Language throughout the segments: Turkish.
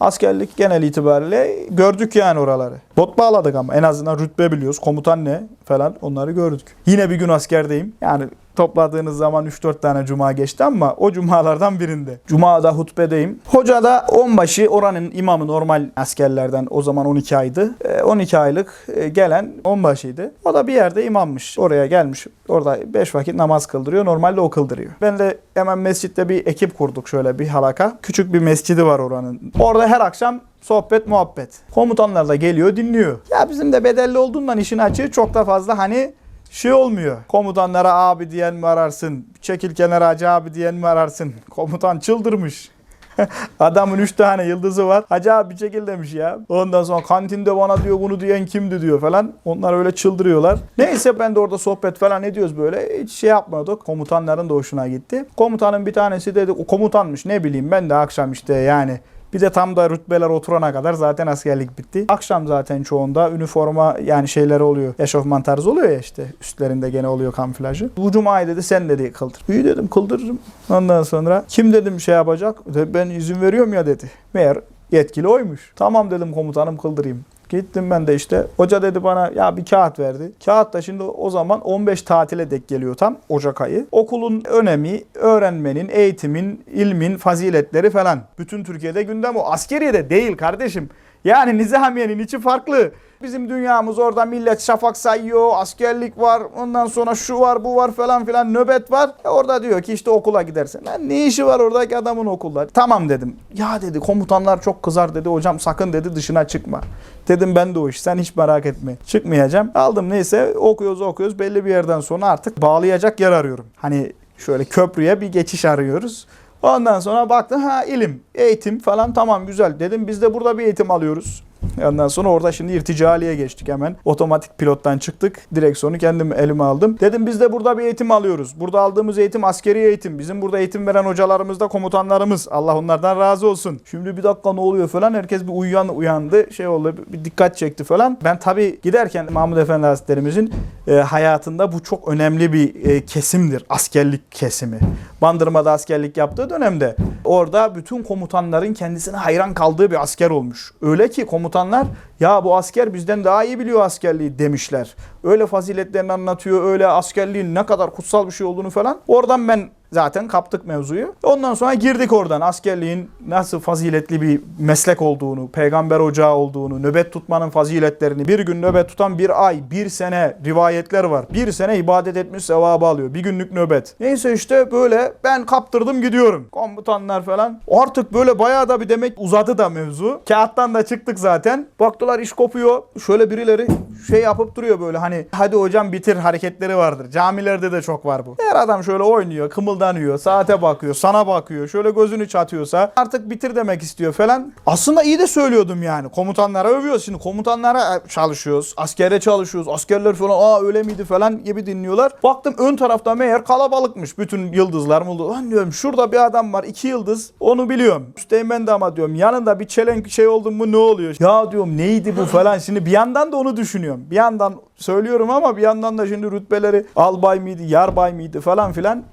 Askerlik genel itibariyle gördük yani oraları. Bot bağladık ama en azından rütbe biliyoruz. Komutan ne falan onları gördük. Yine bir gün askerdeyim. Yani topladığınız zaman 3-4 tane cuma geçti ama o cumalardan birinde. Cuma'da hutbedeyim. Hoca da onbaşı oranın imamı normal askerlerden o zaman 12 aydı. Ee, 12 aylık e, gelen onbaşıydı. O da bir yerde imammış. Oraya gelmiş. Orada 5 vakit namaz kıldırıyor. Normalde o kıldırıyor. Ben de hemen mescitte bir ekip kurduk şöyle bir halaka. Küçük bir mescidi var oranın. Orada her akşam sohbet muhabbet. Komutanlar da geliyor dinliyor. Ya bizim de bedelli olduğundan işin açığı çok da fazla hani şey olmuyor. Komutanlara abi diyen mi ararsın? Çekil kenara hacı abi diyen mi ararsın? Komutan çıldırmış. Adamın 3 tane yıldızı var. Hacı abi çekil demiş ya. Ondan sonra kantinde bana diyor bunu diyen kimdi diyor falan. Onlar öyle çıldırıyorlar. Neyse ben de orada sohbet falan ediyoruz böyle. Hiç şey yapmadık. Komutanların da hoşuna gitti. Komutanın bir tanesi dedi o komutanmış ne bileyim ben de akşam işte yani bir de tam da rütbeler oturana kadar zaten askerlik bitti. Akşam zaten çoğunda üniforma yani şeyleri oluyor. Eşofman tarzı oluyor ya işte. Üstlerinde gene oluyor kamuflajı. Bu cumayı dedi sen dedi kıldır. İyi dedim kıldırırım. Ondan sonra kim dedim şey yapacak? Ben izin veriyorum ya dedi. Meğer yetkili oymuş. Tamam dedim komutanım kıldırayım. Gittim ben de işte. Hoca dedi bana ya bir kağıt verdi. Kağıt da şimdi o zaman 15 tatile dek geliyor tam Ocak ayı. Okulun önemi, öğrenmenin, eğitimin, ilmin, faziletleri falan. Bütün Türkiye'de gündem o. Askeriye değil kardeşim. Yani Nizamiye'nin içi farklı. Bizim dünyamız orada millet şafak sayıyor, askerlik var, ondan sonra şu var, bu var falan filan nöbet var. E orada diyor ki işte okula gidersin. Lan ne işi var oradaki adamın okulda? Tamam dedim. Ya dedi komutanlar çok kızar dedi. Hocam sakın dedi dışına çıkma. Dedim ben de o iş. Sen hiç merak etme. Çıkmayacağım. Aldım neyse okuyoruz okuyoruz. Belli bir yerden sonra artık bağlayacak yer arıyorum. Hani şöyle köprüye bir geçiş arıyoruz. Ondan sonra baktım ha ilim, eğitim falan tamam güzel. Dedim biz de burada bir eğitim alıyoruz. Ondan sonra orada şimdi irticaliye geçtik hemen. Otomatik pilottan çıktık. Direksiyonu kendim elime aldım. Dedim biz de burada bir eğitim alıyoruz. Burada aldığımız eğitim askeri eğitim. Bizim burada eğitim veren hocalarımız da komutanlarımız. Allah onlardan razı olsun. Şimdi bir dakika ne oluyor falan. Herkes bir uyuyan uyandı. Şey oldu bir dikkat çekti falan. Ben tabii giderken Mahmud Efendi Hazretlerimizin e, hayatında bu çok önemli bir e, kesimdir. Askerlik kesimi. Bandırma'da askerlik yaptığı dönemde orada bütün komutanların kendisine hayran kaldığı bir asker olmuş. Öyle ki komutanlar ya bu asker bizden daha iyi biliyor askerliği demişler. Öyle faziletlerini anlatıyor, öyle askerliğin ne kadar kutsal bir şey olduğunu falan. Oradan ben zaten kaptık mevzuyu. Ondan sonra girdik oradan askerliğin nasıl faziletli bir meslek olduğunu, peygamber ocağı olduğunu, nöbet tutmanın faziletlerini, bir gün nöbet tutan bir ay, bir sene rivayetler var. Bir sene ibadet etmiş sevabı alıyor. Bir günlük nöbet. Neyse işte böyle ben kaptırdım gidiyorum. Komutanlar falan. Artık böyle bayağı da bir demek uzadı da mevzu. Kağıttan da çıktık zaten. Baktılar iş kopuyor. Şöyle birileri şey yapıp duruyor böyle hani hadi hocam bitir hareketleri vardır. Camilerde de çok var bu. Her adam şöyle oynuyor, kımıldanıyor, saate bakıyor, sana bakıyor. Şöyle gözünü çatıyorsa artık bitir demek istiyor falan. Aslında iyi de söylüyordum yani. Komutanlara övüyoruz. Şimdi komutanlara çalışıyoruz. Askere çalışıyoruz. Askerler falan aa öyle miydi falan gibi dinliyorlar. Baktım ön tarafta meğer kalabalıkmış. Bütün yıldızlar mı? Lan diyorum şurada bir adam var iki yıldız. Onu biliyorum. Üsteğmen de ama diyorum yanında bir çelenk şey oldu mu ne oluyor? Ya diyorum neydi bu falan. Şimdi bir yandan da onu düşünüyorum. Bir yandan söylüyorum ama bir yandan da şimdi rütbeleri albay mıydı, yarbay mıydı falan filan.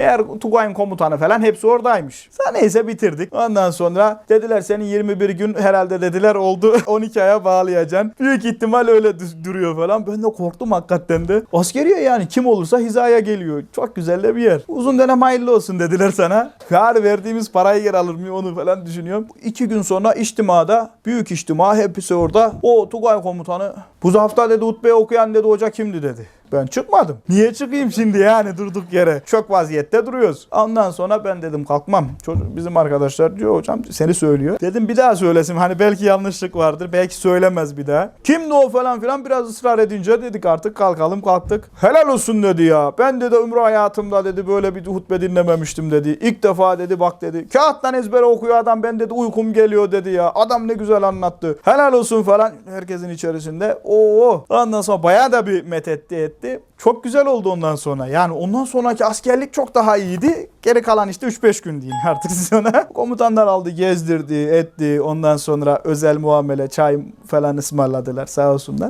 Meğer Tugay'ın komutanı falan hepsi oradaymış. Sa neyse bitirdik. Ondan sonra dediler senin 21 gün herhalde dediler oldu 12 aya bağlayacaksın. Büyük ihtimal öyle duruyor falan. Ben de korktum hakikaten de. Askeriye yani kim olursa hizaya geliyor. Çok güzel de bir yer. Uzun dönem hayırlı olsun dediler sana. Yar verdiğimiz parayı geri alır mı onu falan düşünüyorum. İki gün sonra içtimada büyük içtima hepsi orada. O Tugay komutanı bu hafta dedi hutbe okuyan dedi hoca kimdi dedi. Ben çıkmadım. Niye çıkayım şimdi yani durduk yere? Çok vaziyette duruyoruz. Ondan sonra ben dedim kalkmam. Çocuk bizim arkadaşlar diyor hocam seni söylüyor. Dedim bir daha söylesin. Hani belki yanlışlık vardır. Belki söylemez bir daha. Kimdi o falan filan biraz ısrar edince dedik artık kalkalım kalktık. Helal olsun dedi ya. Ben dedi ömrü hayatımda dedi böyle bir hutbe dinlememiştim dedi. İlk defa dedi bak dedi. Kağıttan ezbere okuyor adam ben dedi uykum geliyor dedi ya. Adam ne güzel anlattı. Helal olsun falan herkesin içerisinde. Oo. Ondan sonra bayağı da bir methetti etti. Çok güzel oldu ondan sonra. Yani ondan sonraki askerlik çok daha iyiydi. Geri kalan işte 3-5 gün diyeyim artık sonra. Komutanlar aldı, gezdirdi, etti. Ondan sonra özel muamele, çay falan ısmarladılar sağ olsunlar.